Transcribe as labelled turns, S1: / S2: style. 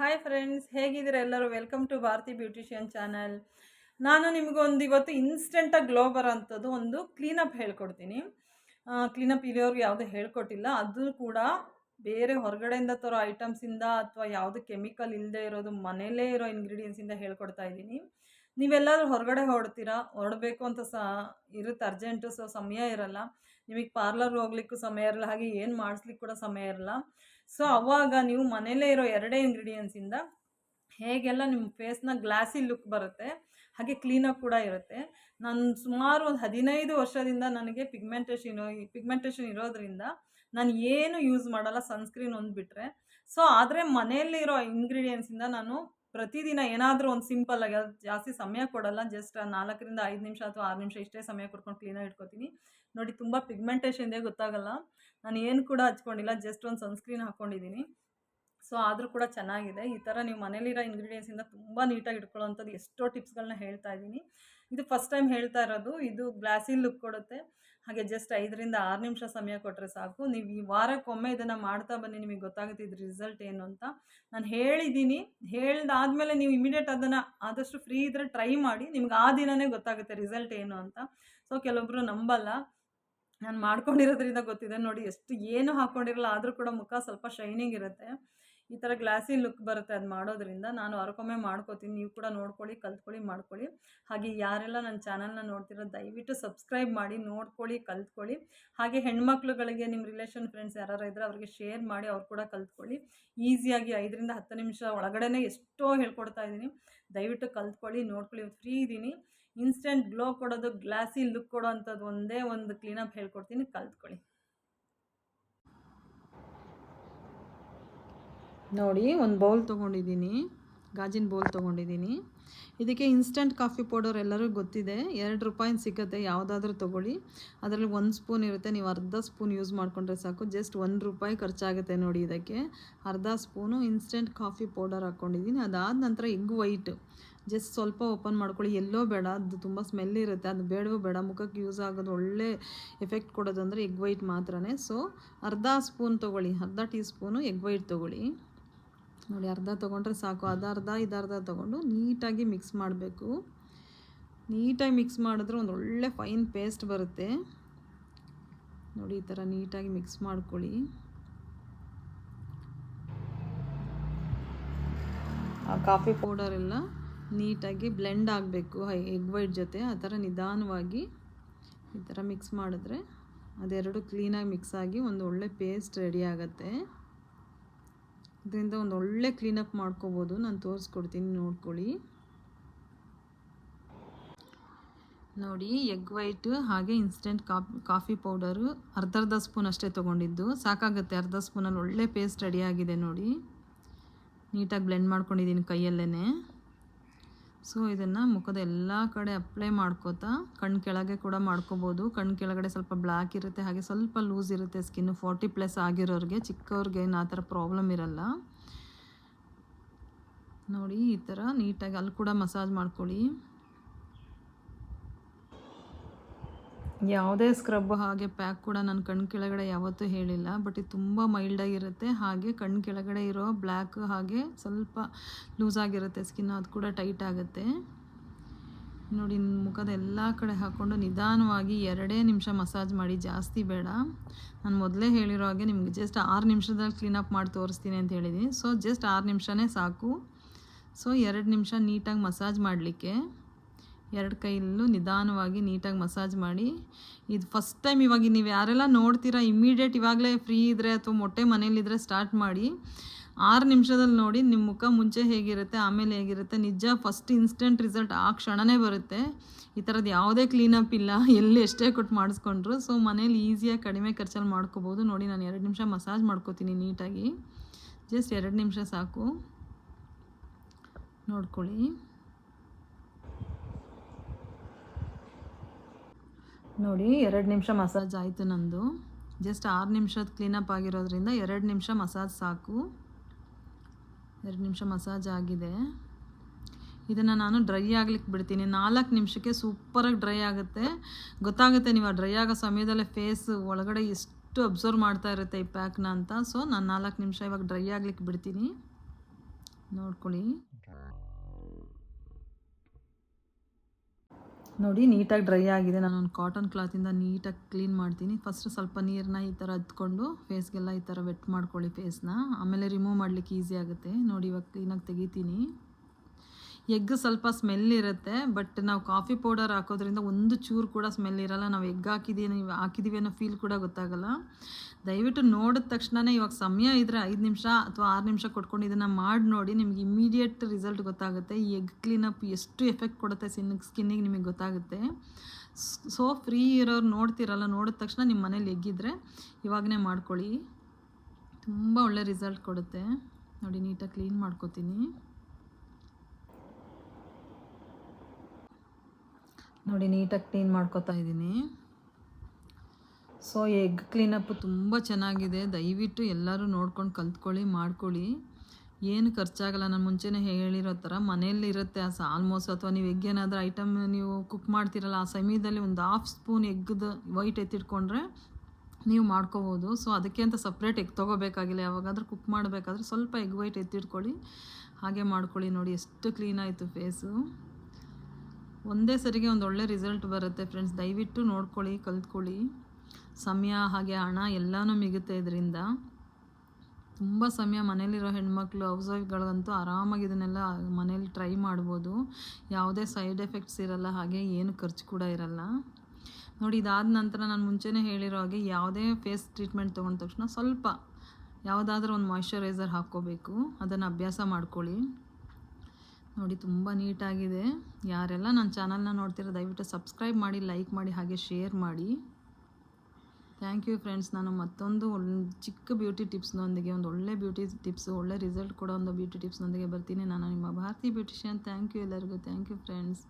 S1: Hi friends ಹೇಗಿದ್ದೀರಾ ಎಲ್ಲರೂ? Welcome to Bharathi beautician channel ನಾನು ನಿಮಗೊಂದು ಇವತ್ತು ಇನ್ಸ್ಟೆಂಟಾಗಿ ಗ್ಲೋ ಬರೋಂಥದ್ದು ಒಂದು ಕ್ಲೀನಪ್ ಹೇಳ್ಕೊಡ್ತೀನಿ. ಕ್ಲೀನಪ್ ಇರೋರ್ಗೆ ಯಾವುದು ಹೇಳ್ಕೊಟ್ಟಿಲ್ಲ. ಅದು ಕೂಡ ಬೇರೆ ಹೊರಗಡೆಯಿಂದ ತರೋ ಐಟಮ್ಸಿಂದ ಅಥವಾ ಯಾವುದು ಕೆಮಿಕಲ್ ಇಲ್ಲದೆ ಇರೋದು ಮನೆಯಲ್ಲೇ ಇರೋ ಇಂಗ್ರೀಡಿಯೆಂಟ್ಸಿಂದ ಹೇಳ್ಕೊಡ್ತಾ ಇದ್ದೀನಿ. ನೀವೆಲ್ಲರೂ ಹೊರಗಡೆ ಹೊರಡ್ತೀರಾ? ಹೊರಡಬೇಕು ಅಂತ ಸಹ ಇರುತ್ತೆ ಅರ್ಜೆಂಟು ಸೊ ಸಮಯ ಇರಲ್ಲ. ನಿಮಗೆ ಪಾರ್ಲರ್ ಹೋಗ್ಲಿಕ್ಕೂ ಸಮಯ ಇರಲ್ಲ, ಹಾಗೆ ಏನು ಮಾಡಿಸ್ಲಿಕ್ಕೆ ಕೂಡ ಸಮಯ ಇರಲ್ಲ. ಸೊ ಅವಾಗ ನೀವು ಮನೆಯಲ್ಲೇ ಇರೋ ಎರಡೇ ಇಂಗ್ರೀಡಿಯೆಂಟ್ಸಿಂದ ಹೇಗೆಲ್ಲ ನಿಮ್ಮ ಫೇಸ್ನ ಗ್ಲಾಸಿ ಲುಕ್ ಬರುತ್ತೆ, ಹಾಗೆ ಕ್ಲೀನಾಗಿ ಕೂಡ ಇರುತ್ತೆ. ನಾನು ಸುಮಾರು ಒಂದು ಹದಿನೈದು ವರ್ಷದಿಂದ ನನಗೆ ಪಿಗ್ಮೆಂಟೇಷನ್ ಪಿಗ್ಮೆಂಟೇಷನ್ ಇರೋದ್ರಿಂದ ನಾನು ಏನು ಯೂಸ್ ಮಾಡಲ್ಲ ಸನ್ಸ್ಕ್ರೀನ್ ಒಂದು ಬಿಟ್ಟರೆ ಸೊ ಆದರೆ ಮನೆಯಲ್ಲಿರೋ ಇಂಗ್ರೀಡಿಯೆಂಟ್ಸಿಂದ ನಾನು ಪ್ರತಿದಿನ ಏನಾದರೂ ಒಂದು ಸಿಂಪಲ್ ಆಗಿ ಜಾಸ್ತಿ ಸಮಯ ಕೊಡಲ್ಲ, ಜಸ್ಟ್ ನಾಲ್ಕರಿಂದ ಐದು ನಿಮಿಷ ಅಥವಾ ಆರು ನಿಮಿಷ ಇಷ್ಟೇ ಸಮಯ ಕೊಡ್ಕೊಂಡು ಕ್ಲೀನಾಗಿ ಇಟ್ಕೊತೀನಿ. ನೋಡಿ, ತುಂಬ ಪಿಗ್ಮೆಂಟೇಷನ್ ಇದೆ ಗೊತ್ತಾಗಲ್ಲ. ನಾನು ಏನು ಕೂಡ ಹಚ್ಕೊಂಡಿಲ್ಲ, ಜಸ್ಟ್ ಒಂದು ಸನ್ಸ್ಕ್ರೀನ್ ಹಾಕ್ಕೊಂಡಿದ್ದೀನಿ ಸೊ ಆದರೂ ಕೂಡ ಚೆನ್ನಾಗಿದೆ. ಈ ಥರ ನೀವು ಮನೇಲಿರೋ ಇಂಗ್ರೀಡಿಯೆಂಟ್ಸಿಂದ ತುಂಬ ನೀಟಾಗಿ ಇಟ್ಕೊಳ್ಳೋವಂಥದ್ದು ಎಷ್ಟೋ ಟಿಪ್ಸ್ಗಳನ್ನ ಹೇಳ್ತಾ ಇದ್ದೀನಿ ಇದು ಫಸ್ಟ್ ಟೈಮ್ ಹೇಳ್ತಾ ಇರೋದು. ಇದು ಗ್ಲಾಸಿ ಲುಕ್ ಕೊಡುತ್ತೆ. ಹಾಗೆ ಜಸ್ಟ್ ಐದರಿಂದ ಆರು ನಿಮಿಷ ಸಮಯ ಕೊಟ್ಟರೆ ಸಾಕು. ನೀವು ಈ ವಾರಕ್ಕೊಮ್ಮೆ ಇದನ್ನು ಮಾಡ್ತಾ ಬನ್ನಿ, ನಿಮಗೆ ಗೊತ್ತಾಗುತ್ತೆ ಇದ್ರ ರಿಸಲ್ಟ್ ಏನು ಅಂತ. ನಾನು ಹೇಳಿದ್ದೀನಿ ಹೇಳ್ದಾದ್ಮೇಲೆ ನೀವು ಇಮಿಡಿಯೇಟ್ ಅದನ್ನು ಆದಷ್ಟು ಫ್ರೀ ಇದ್ದರೆ ಟ್ರೈ ಮಾಡಿ. ನಿಮ್ಗೆ ಆ ದಿನವೇ ಗೊತ್ತಾಗುತ್ತೆ ರಿಸಲ್ಟ್ ಏನು ಅಂತ. ಸೊ ಕೆಲವೊಬ್ಬರು ನಂಬಲ್ಲ. ನಾನು ಮಾಡ್ಕೊಂಡಿರೋದ್ರಿಂದ ಗೊತ್ತಿದೆ ನೋಡಿ, ಎಷ್ಟು ಏನು ಹಾಕ್ಕೊಂಡಿರಲ್ಲ ಆದರೂ ಕೂಡ ಮುಖ ಸ್ವಲ್ಪ ಶೈನಿಂಗ್ ಇರುತ್ತೆ. ಈ ಥರ ಗ್ಲಾಸಿ ಲುಕ್ ಬರುತ್ತೆ ಅದು ಮಾಡೋದ್ರಿಂದ ನಾನು ವಾರಕ್ಕೊಮ್ಮೆ ಮಾಡ್ಕೋತೀನಿ. ನೀವು ಕೂಡ ನೋಡ್ಕೊಳ್ಳಿ, ಕಲ್ತ್ಕೊಳ್ಳಿ, ಮಾಡ್ಕೊಳ್ಳಿ. ಹಾಗೆ ಯಾರೆಲ್ಲ ನನ್ನ ಚಾನಲ್ನ ನೋಡ್ತಿರೋ ದಯವಿಟ್ಟು ಸಬ್ಸ್ಕ್ರೈಬ್ ಮಾಡಿ, ನೋಡ್ಕೊಳ್ಳಿ, ಕಲ್ತ್ಕೊಳ್ಳಿ. ಹಾಗೆ ಹೆಣ್ಮಕ್ಳುಗಳಿಗೆ ನಿಮ್ಮ ರಿಲೇಷನ್ ಫ್ರೆಂಡ್ಸ್ ಯಾರು ಇದ್ದರೆ ಅವ್ರಿಗೆ ಶೇರ್ ಮಾಡಿ, ಅವ್ರು ಕೂಡ ಕಲ್ತ್ಕೊಳ್ಳಿ. ಈಸಿಯಾಗಿ ಐದರಿಂದ ಹತ್ತು ನಿಮಿಷ ಒಳಗಡೆನೇ ಎಷ್ಟೋ ಹೇಳ್ಕೊಡ್ತಾ ಇದ್ದೀನಿ ದಯವಿಟ್ಟು ಕಲ್ತ್ಕೊಳ್ಳಿ, ನೋಡ್ಕೊಳ್ಳಿ. ಫ್ರೀ ಇದ್ದೀನಿ ಇನ್ಸ್ಟೆಂಟ್ ಗ್ಲೋ ಕೊಡೋದು ಗ್ಲಾಸಿ ಲುಕ್ ಕೊಡೋ ಅಂಥದ್ದು ಒಂದೇ ಒಂದು ಕ್ಲೀನಪ್ ಹೇಳ್ಕೊಡ್ತೀನಿ. ಕಲ್ತ್ಕೊಳ್ಳಿ. ನೋಡಿ, ಒಂದು ಬೌಲ್ ತೊಗೊಂಡಿದ್ದೀನಿ. ಗಾಜಿನ ಬೌಲ್ ತೊಗೊಂಡಿದ್ದೀನಿ. ಇದಕ್ಕೆ ಇನ್ಸ್ಟಂಟ್ ಕಾಫಿ ಪೌಡರ್ ಎಲ್ಲರಿಗೂ ಗೊತ್ತಿದೆ. ಎರಡು ರೂಪಾಯಿನ ಸಿಗುತ್ತೆ, ಯಾವುದಾದ್ರೂ ತೊಗೊಳ್ಳಿ. ಅದರಲ್ಲಿ ಒಂದು ಸ್ಪೂನ್ ಇರುತ್ತೆ, ನೀವು ಅರ್ಧ ಸ್ಪೂನ್ ಯೂಸ್ ಮಾಡಿಕೊಂಡ್ರೆ ಸಾಕು. ಜಸ್ಟ್ ಒಂದು ರೂಪಾಯಿ ಖರ್ಚಾಗುತ್ತೆ ನೋಡಿ ಇದಕ್ಕೆ. ಅರ್ಧ ಸ್ಪೂನು ಇನ್ಸ್ಟೆಂಟ್ ಕಾಫಿ ಪೌಡರ್ ಹಾಕ್ಕೊಂಡಿದ್ದೀನಿ ಅದಾದ ನಂತರ ಎಗ್ ವೈಟ್ ಜಸ್ಟ್ ಸ್ವಲ್ಪ ಓಪನ್ ಮಾಡ್ಕೊಳ್ಳಿ. ಎಲ್ಲೋ ಬೇಡ, ಅದು ತುಂಬ ಸ್ಮೆಲ್ ಇರುತ್ತೆ. ಅದು ಬೇಡವೂ ಬೇಡ, ಮುಖಕ್ಕೆ ಯೂಸ್ ಆಗೋದು ಒಳ್ಳೆ ಎಫೆಕ್ಟ್ ಕೊಡೋದು ಅಂದರೆ ಎಗ್ ವೈಟ್ ಮಾತ್ರನೇ. ಸೊ ಅರ್ಧ ಸ್ಪೂನ್ ತೊಗೊಳ್ಳಿ. ಅರ್ಧ ಟೀ ಸ್ಪೂನು ಎಗ್ ವೈಟ್ ತೊಗೊಳ್ಳಿ. ನೋಡಿ, ಅರ್ಧ ತೊಗೊಂಡ್ರೆ ಸಾಕು. ಅದು ಅರ್ಧ, ಇದು ಅರ್ಧ ತೊಗೊಂಡು ನೀಟಾಗಿ ಮಿಕ್ಸ್ ಮಾಡಬೇಕು. ನೀಟಾಗಿ ಮಿಕ್ಸ್ ಮಾಡಿದ್ರೆ ಒಂದು ಒಳ್ಳೆ ಫೈನ್ ಪೇಸ್ಟ್ ಬರುತ್ತೆ. ನೋಡಿ, ಈ ಥರ ನೀಟಾಗಿ ಮಿಕ್ಸ್ ಮಾಡ್ಕೊಳ್ಳಿ. ಆ ಕಾಫಿ ಪೌಡರ್ ಎಲ್ಲ ನೀಟಾಗಿ ಬ್ಲೆಂಡ್ ಆಗಬೇಕು. ಎಗ್ ವೈಟ್ ಜೊತೆ ಆ ಥರ ನಿಧಾನವಾಗಿ ಈ ಥರ ಮಿಕ್ಸ್ ಮಾಡಿದ್ರೆ ಅದೆರಡು ಕ್ಲೀನಾಗಿ ಮಿಕ್ಸ್ ಆಗಿ ಒಂದು ಒಳ್ಳೆ ಪೇಸ್ಟ್ ರೆಡಿ ಆಗುತ್ತೆ. ಇದರಿಂದ ಒಂದು ಒಳ್ಳೆ ಕ್ಲೀನಪ್ ಮಾಡ್ಕೋಬೋದು. ನಾನು ತೋರಿಸ್ಕೊಡ್ತೀನಿ, ನೋಡ್ಕೊಳ್ಳಿ. ನೋಡಿ ಎಗ್ ವೈಟ್ ಹಾಗೆ ಇನ್ಸ್ಟೆಂಟ್ ಕಾಫಿ ಕಾಫಿ ಪೌಡರು ಅರ್ಧ ಅರ್ಧ ಸ್ಪೂನ್ ಅಷ್ಟೇ ತೊಗೊಂಡಿದ್ದು. ಸಾಕಾಗುತ್ತೆ, ಅರ್ಧ ಸ್ಪೂನಲ್ಲಿ ಒಳ್ಳೆ ಪೇಸ್ಟ್ ರೆಡಿಯಾಗಿದೆ ನೋಡಿ. ನೀಟಾಗಿ ಬ್ಲೆಂಡ್ ಮಾಡ್ಕೊಂಡಿದ್ದೀನಿ ಕೈಯಲ್ಲೇ ಸೊ ಇದನ್ನು ಮುಖದ ಎಲ್ಲ ಕಡೆ ಅಪ್ಲೈ ಮಾಡ್ಕೋತಾ ಕಣ್ಣು ಕೆಳಗೆ ಕೂಡ ಮಾಡ್ಕೋಬೋದು. ಕಣ್ಣು ಕೆಳಗಡೆ ಸ್ವಲ್ಪ ಬ್ಲ್ಯಾಕ್ ಇರುತ್ತೆ, ಹಾಗೆ ಸ್ವಲ್ಪ ಲೂಸ್ ಇರುತ್ತೆ ಸ್ಕಿನ್ನು ಫಾರ್ಟಿ ಪ್ಲಸ್ ಆಗಿರೋರಿಗೆ, ಚಿಕ್ಕವ್ರಿಗೆ ಏನು ಆ ಥರ ಪ್ರಾಬ್ಲಮ್ ಇರಲ್ಲ. ನೋಡಿ, ಈ ಥರ ನೀಟಾಗಿ ಅಲ್ಲಿ ಕೂಡ ಮಸಾಜ್ ಮಾಡ್ಕೊಳ್ಳಿ. ಯಾವುದೇ ಸ್ಕ್ರಬ್ ಹಾಗೆ ಪ್ಯಾಕ್ ಕೂಡ ನಾನು ಕಣ್ಣು ಕೆಳಗಡೆ ಯಾವತ್ತೂ ಹೇಳಿಲ್ಲ ಬಟ್ ಇದು ತುಂಬ ಮೈಲ್ಡಾಗಿರುತ್ತೆ ಹಾಗೆ ಕಣ್ಣು ಕೆಳಗಡೆ ಇರೋ ಬ್ಲ್ಯಾಕ್ ಹಾಗೆ ಸ್ವಲ್ಪ ಲೂಸ್ ಆಗಿರುತ್ತೆ ಸ್ಕಿನ್ ಅದು ಕೂಡ ಟೈಟ್ ಆಗುತ್ತೆ. ನೋಡಿ ಮುಖದ ಎಲ್ಲ ಕಡೆ ಹಾಕ್ಕೊಂಡು ನಿಧಾನವಾಗಿ ಎರಡೇ ನಿಮಿಷ ಮಸಾಜ್ ಮಾಡಿ, ಜಾಸ್ತಿ ಬೇಡ. ನಾನು ಮೊದಲೇ ಹೇಳಿರೋ ಹಾಗೆ ನಿಮ್ಗೆ ಜಸ್ಟ್ ಆರು ನಿಮಿಷದಲ್ಲಿ ಕ್ಲೀನಪ್ ಮಾಡಿ ತೋರಿಸ್ತೀನಿ ಅಂತ ಹೇಳಿದ್ದೀನಿ. ಸೊ ಜಸ್ಟ್ ಆರು ನಿಮಿಷನೇ ಸಾಕು. ಸೊ ಎರಡು ನಿಮಿಷ ನೀಟಾಗಿ ಮಸಾಜ್ ಮಾಡಲಿಕ್ಕೆ. ಎರಡು ಕೈಯಲ್ಲೂ ನಿಧಾನವಾಗಿ ನೀಟಾಗಿ ಮಸಾಜ್ ಮಾಡಿ. ಇದು ಫಸ್ಟ್ ಟೈಮ್ ಇವಾಗ ನೀವು ಯಾರೆಲ್ಲ ನೋಡ್ತೀರಾ ಇಮ್ಮಿಡಿಯೇಟ್ ಇವಾಗಲೇ ಫ್ರೀ ಇದ್ದರೆ ಅಥವಾ ಮೊಟ್ಟೆ ಮನೇಲಿದ್ದರೆ ಸ್ಟಾರ್ಟ್ ಮಾಡಿ. ಆರು ನಿಮಿಷದಲ್ಲಿ ನೋಡಿ ನಿಮ್ಮ ಮುಖ ಮುಂಚೆ ಹೇಗಿರುತ್ತೆ, ಆಮೇಲೆ ಹೇಗಿರುತ್ತೆ. ನಿಜ ಫಸ್ಟ್ ಇನ್ಸ್ಟೆಂಟ್ ರಿಸಲ್ಟ್ ಆ ಕ್ಷಣನೇ ಬರುತ್ತೆ. ಈ ಥರದ್ದು ಯಾವುದೇ ಕ್ಲೀನಪ್ ಇಲ್ಲ, ಎಲ್ಲಿ ಎಷ್ಟೇ ಕೊಟ್ಟು ಮಾಡಿಸ್ಕೊಂಡ್ರು. ಸೊ ಮನೇಲಿ ಈಸಿಯಾಗಿ ಕಡಿಮೆ ಖರ್ಚಲ್ಲಿ ಮಾಡ್ಕೋಬೋದು. ನೋಡಿ, ನಾನು ಎರಡು ನಿಮಿಷ ಮಸಾಜ್ ಮಾಡ್ಕೋತೀನಿ ನೀಟಾಗಿ. ಜಸ್ಟ್ ಎರಡು ನಿಮಿಷ ಸಾಕು. ನೋಡ್ಕೊಳ್ಳಿ. ನೋಡಿ, ಎರಡು ನಿಮಿಷ ಮಸಾಜ್ ಆಯಿತು ನಂದು. ಜಸ್ಟ್ ಆರು ನಿಮಿಷದ ಕ್ಲೀನಪ್ ಆಗಿರೋದ್ರಿಂದ ಎರಡು ನಿಮಿಷ ಮಸಾಜ್ ಸಾಕು. ಎರಡು ನಿಮಿಷ ಮಸಾಜ್ ಆಗಿದೆ. ಇದನ್ನು ನಾನು ಡ್ರೈ ಆಗ್ಲಿಕ್ಕೆ ಬಿಡ್ತೀನಿ. ನಾಲ್ಕು ನಿಮಿಷಕ್ಕೆ ಸೂಪರಾಗಿ ಡ್ರೈ ಆಗುತ್ತೆ. ಗೊತ್ತಾಗುತ್ತೆ ನೀವು ಡ್ರೈ ಆಗೋ ಸಮಯದಲ್ಲೇ ಫೇಸ್ ಒಳಗಡೆ ಎಷ್ಟು ಅಬ್ಸರ್ವ್ ಮಾಡ್ತಾ ಇರುತ್ತೆ ಈ ಪ್ಯಾಕ್ನ ಅಂತ. ಸೊ ನಾನು ನಾಲ್ಕು ನಿಮಿಷ ಇವಾಗ ಡ್ರೈ ಆಗ್ಲಿಕ್ಕೆ ಬಿಡ್ತೀನಿ. ನೋಡ್ಕೊಳ್ಳಿ. ನೋಡಿ, ನೀಟಾಗಿ ಡ್ರೈ ಆಗಿದೆ. ನಾನು ಒಂದು ಕಾಟನ್ ಕ್ಲಾತಿಂದ ನೀಟಾಗಿ ಕ್ಲೀನ್ ಮಾಡ್ತೀನಿ. ಫಸ್ಟ್ ಸ್ವಲ್ಪ ನೀರನ್ನ ಈ ಥರ ಹತ್ಕೊಂಡು ಫೇಸ್ಗೆಲ್ಲ ಈ ಥರ ವೆಟ್ ಮಾಡ್ಕೊಳ್ಳಿ ಫೇಸ್ನ ಆಮೇಲೆ ರಿಮೂವ್ ಮಾಡಲಿಕ್ಕೆ ಈಸಿ ಆಗುತ್ತೆ. ನೋಡಿ, ಇವಾಗ ಕ್ಲೀನಾಗಿ ತೆಗಿತೀನಿ. ಎಗ್ ಸ್ವಲ್ಪ ಸ್ಮೆಲ್ ಇರುತ್ತೆ ಬಟ್ ನಾವು ಕಾಫಿ ಪೌಡರ್ ಹಾಕೋದ್ರಿಂದ ಒಂದು ಚೂರು ಕೂಡ ಸ್ಮೆಲ್ ಇರಲ್ಲ. ನಾವು ಎಗ್ ಹಾಕಿದ್ದೀವಿ ಹಾಕಿದ್ದೀವಿ ಅನ್ನೋ ಫೀಲ್ ಕೂಡ ಗೊತ್ತಾಗಲ್ಲ. ದಯವಿಟ್ಟು ನೋಡಿದ ತಕ್ಷಣನೇ ಇವಾಗ ಸಮಯ ಇದ್ದರೆ ಐದು ನಿಮಿಷ ಅಥವಾ ಆರು ನಿಮಿಷ ಕೊಟ್ಕೊಂಡು ಇದನ್ನು ಮಾಡಿ ನೋಡಿ. ನಿಮ್ಗೆ ಇಮಿಡಿಯೇಟ್ ರಿಸಲ್ಟ್ ಗೊತ್ತಾಗುತ್ತೆ. ಈ ಎಗ್ ಕ್ಲೀನಪ್ ಎಷ್ಟು ಎಫೆಕ್ಟ್ ಕೊಡುತ್ತೆ ಸಿನ್ ಸ್ಕಿನ್ನಿಗೆ ನಿಮಗೆ ಗೊತ್ತಾಗುತ್ತೆ. ಸೊ ಫ್ರೀ ಇರೋರು ನೋಡ್ತಿರಲ್ಲ, ನೋಡಿದ ತಕ್ಷಣ ನಿಮ್ಮ ಮನೇಲಿ ಎಗ್ಗಿದ್ರೆ ಇವಾಗಲೇ ಮಾಡ್ಕೊಳ್ಳಿ. ತುಂಬ ಒಳ್ಳೆ ರಿಸಲ್ಟ್ ಕೊಡುತ್ತೆ. ನೋಡಿ, ನೀಟಾಗಿ ಕ್ಲೀನ್ ಮಾಡ್ಕೊತೀನಿ. ನೋಡಿ, ನೀಟಾಗಿ ಕ್ಲೀನ್ ಮಾಡ್ಕೋತಾ ಇದ್ದೀನಿ. ಸೊ ಎಗ್ ಕ್ಲೀನಪ್ಪು ತುಂಬ ಚೆನ್ನಾಗಿದೆ. ದಯವಿಟ್ಟು ಎಲ್ಲರೂ ನೋಡ್ಕೊಂಡು ಕಲ್ತ್ಕೊಳ್ಳಿ, ಮಾಡ್ಕೊಳ್ಳಿ. ಏನು ಖರ್ಚಾಗಲ್ಲ, ನಾನು ಮುಂಚೆನೇ ಹೇಳಿರೋ ಥರ ಮನೆಯಲ್ಲಿ ಇರುತ್ತೆ ಆ ಆಲ್ಮೋಸ್ಟ್ ಅಥವಾ ನೀವು ಎಗ್ ಏನಾದರೂ ಐಟಮ್ ನೀವು ಕುಕ್ ಮಾಡ್ತಿರಲ್ಲ, ಆ ಸಮಯದಲ್ಲಿ ಒಂದು ಹಾಫ್ ಸ್ಪೂನ್ ಎಗ್ದು ವೈಟ್ ಎತ್ತಿಟ್ಕೊಂಡ್ರೆ ನೀವು ಮಾಡ್ಕೋಬೋದು. ಸೊ ಅದಕ್ಕೆ ಅಂತ ಸಪ್ರೇಟ್ ಎಗ್ ತೊಗೋಬೇಕಾಗಿಲ್ಲ. ಯಾವಾಗಾದ್ರೂ ಕುಕ್ ಮಾಡಬೇಕಾದ್ರೆ ಸ್ವಲ್ಪ ಎಗ್ ವೈಟ್ ಎತ್ತಿಟ್ಕೊಳ್ಳಿ, ಹಾಗೆ ಮಾಡ್ಕೊಳ್ಳಿ ನೋಡಿ, ಎಷ್ಟು ಕ್ಲೀನ್ ಆಯಿತು ಫೇಸು ಒಂದೇ ಸರಿಗೆ ಒಂದು ಒಳ್ಳೆ ರಿಸಲ್ಟ್ ಬರುತ್ತೆ ಫ್ರೆಂಡ್ಸ್ ದಯವಿಟ್ಟು ನೋಡ್ಕೊಳ್ಳಿ, ಕಲ್ತ್ಕೊಳ್ಳಿ. ಸಮಯ, ಹಾಗೆ ಹಣ ಎಲ್ಲನೂ ಮಿಗುತ್ತೆ ಇದರಿಂದ. ತುಂಬ ಸಮಯ ಮನೇಲಿರೋ ಹೆಣ್ಮಕ್ಳು ಹೌಸ್ ವೈಫ್ಗಳಿಗಂತೂ ಆರಾಮಾಗಿ ಇದನ್ನೆಲ್ಲ ಮನೇಲಿ ಟ್ರೈ ಮಾಡ್ಬೋದು. ಯಾವುದೇ ಸೈಡ್ ಎಫೆಕ್ಟ್ಸ್ ಇರಲ್ಲ, ಹಾಗೆ ಏನು ಖರ್ಚು ಕೂಡ ಇರಲ್ಲ. ನೋಡಿ, ಇದಾದ ನಂತರ ನಾನು ಮುಂಚೆನೇ ಹೇಳಿರೋ ಹಾಗೆ ಯಾವುದೇ ಫೇಸ್ ಟ್ರೀಟ್ಮೆಂಟ್ ತೊಗೊಂಡ ತಕ್ಷಣ ಸ್ವಲ್ಪ ಯಾವುದಾದ್ರೂ ಒಂದು ಮಾಯ್ಶ್ಚರೈಸರ್ ಹಾಕ್ಕೋಬೇಕು. ಅದನ್ನು ಅಭ್ಯಾಸ ಮಾಡ್ಕೊಳ್ಳಿ. ನೋಡಿ, ತುಂಬ ನೀಟಾಗಿದೆ. ಯಾರೆಲ್ಲ ನನ್ನ ಚಾನಲ್ನ ನೋಡ್ತೀರೋ, ದಯವಿಟ್ಟು ಸಬ್ಸ್ಕ್ರೈಬ್ ಮಾಡಿ, ಲೈಕ್ ಮಾಡಿ, ಹಾಗೆ ಶೇರ್ ಮಾಡಿ. Thank you friends. ನಾನು ಮತ್ತೊಂದು ಚಿಕ್ಕ ಬ್ಯೂಟಿ ಟಿಪ್ಸ್ನೊಂದಿಗೆ, ಒಂದು ಒಳ್ಳೆ ಬ್ಯೂಟಿ ಟಿಪ್ಸ್, ಒಳ್ಳೆ ರಿಸಲ್ಟ್ ಕೊಡೋ ಒಂದು ಬ್ಯೂಟಿ ಟಿಪ್ಸ್ನೊಂದಿಗೆ ಬರ್ತೀನಿ. ನಾನು ನಿಮ್ಮ ಭಾರತಿ ಬ್ಯೂಟಿಷಿಯನ್. ಥ್ಯಾಂಕ್ ಯು ಎಲ್ಲರಿಗೂ. Thank you friends.